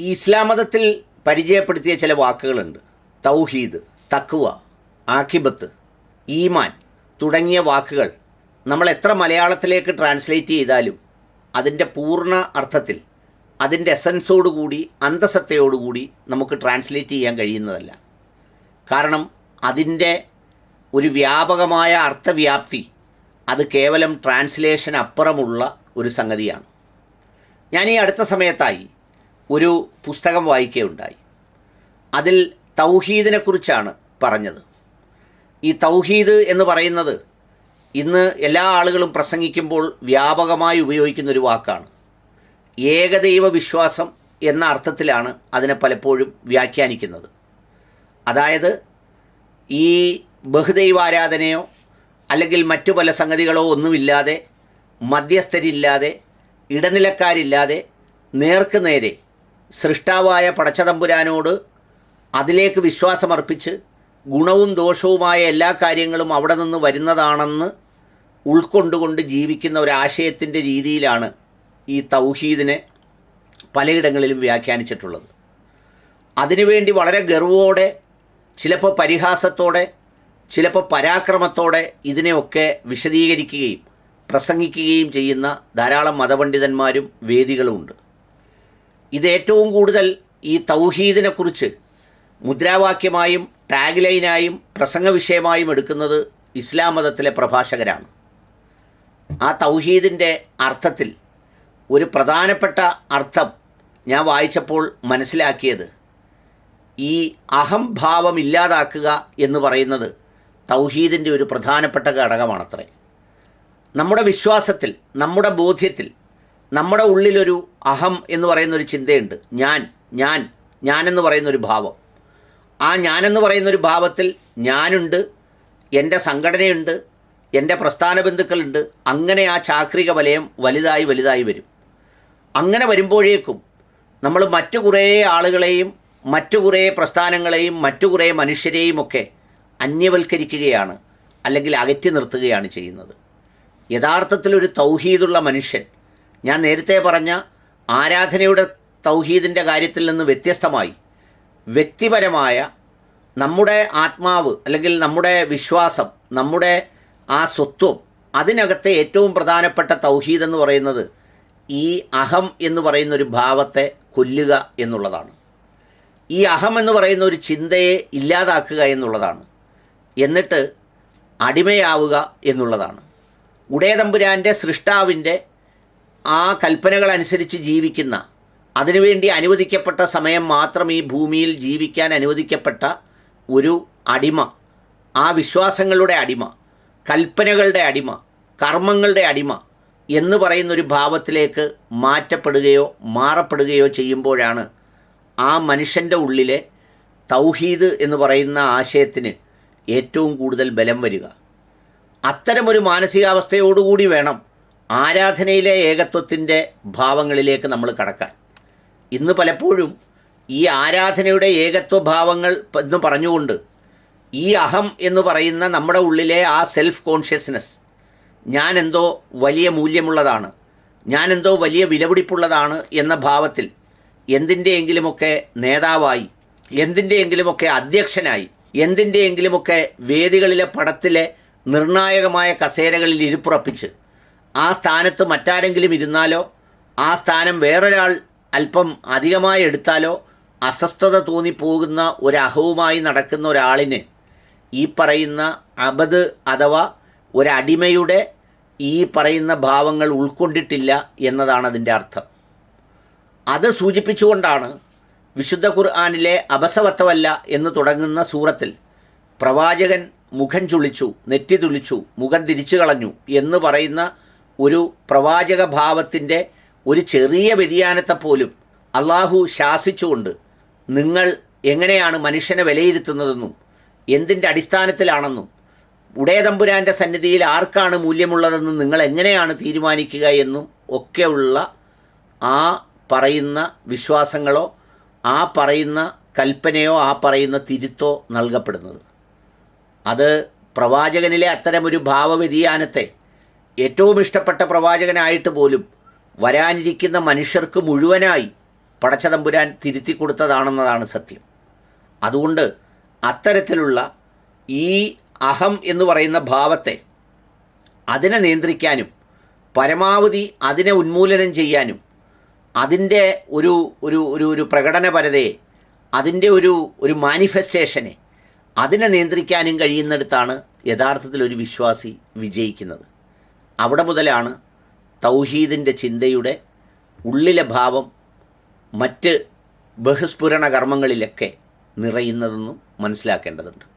ഈ ഇസ്ലാം മതത്തിൽ പരിചയപ്പെടുത്തിയ ചില വാക്കുകളുണ്ട്. തൗഹീദ് തക്കുവ ആഖിബത്ത് ഈമാൻ തുടങ്ങിയ വാക്കുകൾ നമ്മൾ എത്ര മലയാളത്തിലേക്ക് ട്രാൻസ്ലേറ്റ് ചെയ്താലും അതിന്റെ പൂർണ അർത്ഥത്തിൽ അതിന്റെ എസൻസോടുകൂടി അന്തസത്തയോടുകൂടി നമുക്ക് ട്രാൻസ്ലേറ്റ് ചെയ്യാൻ കഴിയുന്നതല്ല. കാരണം അതിന്റെ ഒരു വ്യാപകമായ അർത്ഥവ്യാപ്തി അത് കേവലം ട്രാൻസ്ലേഷൻ അപ്പുറമുള്ള ഒരു സംഗതിയാണ്. ഞാൻ ഈ അടുത്ത സമയത്തായി ഒരു പുസ്തകം വായിക്കുകയുണ്ടായി. അതിൽ തൗഹീദിനെക്കുറിച്ചാണ് പറഞ്ഞത്. ഈ തൗഹീദ് എന്ന് പറയുന്നത് ഇന്ന് എല്ലാ ആളുകളും പ്രസംഗിക്കുമ്പോൾ വ്യാപകമായി ഉപയോഗിക്കുന്ന ഒരു വാക്കാണ്. ഏകദൈവ വിശ്വാസം എന്ന അർത്ഥത്തിലാണ് അതിനെ പലപ്പോഴും വ്യാഖ്യാനിക്കുന്നത്. അതായത് ഈ ബഹുദൈവാരാധനയോ അല്ലെങ്കിൽ മറ്റു പല സംഗതികളോ ഒന്നുമില്ലാതെ മധ്യസ്ഥരില്ലാതെ ഇടനിലക്കാരില്ലാതെ നേർക്ക് നേരെ സൃഷ്ടാവായ പടച്ചതമ്പുരാനോട് അതിലേക്ക് വിശ്വാസമർപ്പിച്ച് ഗുണവും ദോഷവുമായ എല്ലാ കാര്യങ്ങളും അവിടെ നിന്ന് വരുന്നതാണെന്ന് ഉൾക്കൊണ്ടുകൊണ്ട് ജീവിക്കുന്ന ഒരാശയത്തിന്റെ രീതിയിലാണ് ഈ തൗഹീദിനെ പലയിടങ്ങളിലും വ്യാഖ്യാനിച്ചിട്ടുള്ളത്. അതിനുവേണ്ടി വളരെ ഗർവോടെ ചിലപ്പോൾ പരിഹാസത്തോടെ ചിലപ്പോൾ പരാക്രമത്തോടെ ഇതിനെയൊക്കെ വിശദീകരിക്കുകയും പ്രസംഗിക്കുകയും ചെയ്യുന്ന ധാരാളം മതപണ്ഡിതന്മാരും വേദികളുമുണ്ട്. ഇത് ഏറ്റവും കൂടുതൽ ഈ തൗഹീദിനെക്കുറിച്ച് മുദ്രാവാക്യമായും ടാഗ് ലൈനായും പ്രസംഗ വിഷയമായും എടുക്കുന്നത് ഇസ്ലാം മതത്തിലെ പ്രഭാഷകരാണ്. ആ തൗഹീദിന്റെ അർത്ഥത്തിൽ ഒരു പ്രധാനപ്പെട്ട അർത്ഥം ഞാൻ വായിച്ചപ്പോൾ മനസ്സിലാക്കിയത് ഈ അഹംഭാവം ഇല്ലാതാക്കുക എന്ന് പറയുന്നത് തൗഹീദിന്റെ ഒരു പ്രധാനപ്പെട്ട ഘടകമാണത്രേ. നമ്മുടെ വിശ്വാസത്തിൽ നമ്മുടെ ബോധ്യത്തിൽ നമ്മുടെ ഉള്ളിലൊരു അഹം എന്ന് പറയുന്ന ഒരു ചിന്തയുണ്ട്. ഞാൻ ഞാൻ ഞാനെന്ന് പറയുന്നൊരു ഭാവം. ആ ഞാനെന്ന് പറയുന്നൊരു ഭാവത്തിൽ ഞാനുണ്ട് എന്റെ സംഘടനയുണ്ട് എന്റെ പ്രസ്ഥാന ബന്ധുക്കളുണ്ട്. അങ്ങനെ ആ ചാക്രിക വലയം വലുതായി വലുതായി വരും. അങ്ങനെ വരുമ്പോഴേക്കും നമ്മൾ മറ്റു കുറേ ആളുകളെയും മറ്റു കുറേ പ്രസ്ഥാനങ്ങളെയും മറ്റു കുറേ മനുഷ്യരെയും ഒക്കെ അന്യവൽക്കരിക്കുകയാണ് അല്ലെങ്കിൽ അകറ്റി നിർത്തുകയാണ് ചെയ്യുന്നത്. യഥാർത്ഥത്തിൽ ഒരു തൗഹീദുള്ള മനുഷ്യൻ ഞാൻ നേരത്തെ പറഞ്ഞ ആരാധനയുടെ തൗഹീദിന്റെ കാര്യത്തിൽ നിന്ന് വ്യത്യസ്തമായി വ്യക്തിപരമായ നമ്മുടെ ആത്മാവ് അല്ലെങ്കിൽ നമ്മുടെ വിശ്വാസം നമ്മുടെ ആ സ്വത്വം അതിനകത്തെ ഏറ്റവും പ്രധാനപ്പെട്ട തൗഹീദ് എന്ന് പറയുന്നത് ഈ അഹം എന്ന് പറയുന്ന ഒരു ഭാവത്തെ കൊല്ലുക എന്നുള്ളതാണ്. ഈ അഹം എന്ന് പറയുന്ന ഒരു ചിന്തയെ ഇല്ലാതാക്കുക എന്നുള്ളതാണ്. എന്നിട്ട് അടിമയാവുക എന്നുള്ളതാണ്. ഉടയതമ്പുരാന്റെ സൃഷ്ടാവിന്റെ ആ കൽപ്പനകൾ അനുസരിച്ച് ജീവിക്കുന്ന അതിനുവേണ്ടി അനുവദിക്കപ്പെട്ട സമയം മാത്രം ഈ ഭൂമിയിൽ ജീവിക്കാൻ അനുവദിക്കപ്പെട്ട ഒരു അടിമ ആ വിശ്വാസങ്ങളുടെ അടിമ കൽപ്പനകളുടെ അടിമ കർമ്മങ്ങളുടെ അടിമ എന്ന് പറയുന്നൊരു ഭാവത്തിലേക്ക് മാറ്റപ്പെടുകയോ മാറപ്പെടുകയോ ചെയ്യുമ്പോഴാണ് ആ മനുഷ്യന്റെ ഉള്ളിലെ തൗഹീദ് എന്ന് പറയുന്ന ആശയത്തിന് ഏറ്റവും കൂടുതൽ ബലം വരിക. അത്തരമൊരു മാനസികാവസ്ഥയോടുകൂടി വേണം ആരാധനയിലെ ഏകത്വത്തിന്റെ ഭാവങ്ങളിലേക്ക് നമ്മൾ കടക്കാൻ. ഇന്ന് പലപ്പോഴും ഈ ആരാധനയുടെ ഏകത്വ ഭാവങ്ങൾ എന്ന് പറഞ്ഞുകൊണ്ട് ഈ അഹം എന്ന് പറയുന്ന നമ്മുടെ ഉള്ളിലെ ആ സെൽഫ് കോൺഷ്യസ്നെസ് ഞാൻ എന്തോ വലിയ മൂല്യമുള്ളതാണ് ഞാൻ എന്തോ വലിയ വിലപിടിപ്പുള്ളതാണ് എന്ന ഭാവത്തിൽ എന്തിന്റെയെങ്കിലുമൊക്കെ നേതാവായി എന്തിന്റെയെങ്കിലുമൊക്കെ അധ്യക്ഷനായി എന്തിന്റെയെങ്കിലുമൊക്കെ വേദികളിലെ പടത്തിലെ നിർണായകമായ കസേരകളിൽ ഇരുപ്പുറപ്പിച്ച് ആ സ്ഥാനത്ത് മറ്റാരെങ്കിലും ഇരുന്നാലോ? ആ സ്ഥാനം വേറൊരാൾ അല്പം അധികമായി എടുത്താലോ? അസ്വസ്ഥത തോന്നിപ്പോകുന്ന ഒരഹവുമായി നടക്കുന്ന ഒരാളിന് ഈ പറയുന്ന അബദ് അഥവാ ഒരടിമയുടെ ഈ പറയുന്ന ഭാവങ്ങൾ ഉൾക്കൊണ്ടിട്ടില്ല എന്നതാണ് അതിന്റെ അർത്ഥം. അത് സൂചിപ്പിച്ചുകൊണ്ടാണ് വിശുദ്ധ ഖുർആാനിലെ അബസവത്തവല്ല എന്ന് തുടങ്ങുന്ന സൂറത്തിൽ പ്രവാചകൻ മുഖം ചുളിച്ചു നെറ്റി തുളിച്ചു മുഖം തിരിച്ചു കളഞ്ഞു എന്ന് പറയുന്ന ഒരു പ്രവാചക ഭാവത്തിന്റെ ഒരു ചെറിയ വ്യതിയാനത്തെ പോലും അള്ളാഹു ശാസിച്ചുകൊണ്ട് നിങ്ങൾ എങ്ങനെയാണ് മനുഷ്യനെ വിലയിരുത്തുന്നതെന്നും എന്തിന്റെ അടിസ്ഥാനത്തിലാണെന്നും ഉടയതമ്പുരാന്റെ സന്നിധിയിൽ ആർക്കാണ് മൂല്യമുള്ളതെന്നും നിങ്ങൾ എങ്ങനെയാണ് തീരുമാനിക്കുക എന്നും ഒക്കെയുള്ള ആ പറയുന്ന വിശ്വാസങ്ങളോ ആ പറയുന്ന കൽപ്പനയോ ആ പറയുന്ന തിരുത്തോ നൽകപ്പെടുന്നത്. അത് പ്രവാചകനിലെ അത്തരമൊരു ഭാവവ്യതിയാനത്തെ ഏറ്റവും ഇഷ്ടപ്പെട്ട പ്രവാചകനായിട്ട് പോലും വരാനിരിക്കുന്ന മനുഷ്യർക്ക് മുഴുവനായി പടച്ചതമ്പുരാൻ തിരുത്തി കൊടുത്തതാണെന്നതാണ് സത്യം. അതുകൊണ്ട് അത്തരത്തിലുള്ള ഈ അഹം എന്ന് പറയുന്ന ഭാവത്തെ അതിനെ നിയന്ത്രിക്കാനും പരമാവധി അതിനെ ഉന്മൂലനം ചെയ്യാനും അതിന്റെ ഒരു ഒരു ഒരു ഒരു പ്രകടനപരതയെ അതിന്റെ ഒരു ഒരു മാനിഫെസ്റ്റേഷനെ അതിനെ നിയന്ത്രിക്കാനും കഴിയുന്നിടത്താണ് യഥാർത്ഥത്തിൽ ഒരു വിശ്വാസി വിജയിക്കുന്നത്. അവിടെ മുതലാണ് തൗഹീദിന്റെ ചിന്തയുടെ ഉള്ളിലെ ഭാവം മറ്റ് ബഹുസ്ഫുരണ കർമ്മങ്ങളിലൊക്കെ നിറയുന്നതെന്നും മനസ്സിലാക്കേണ്ടതുണ്ട്.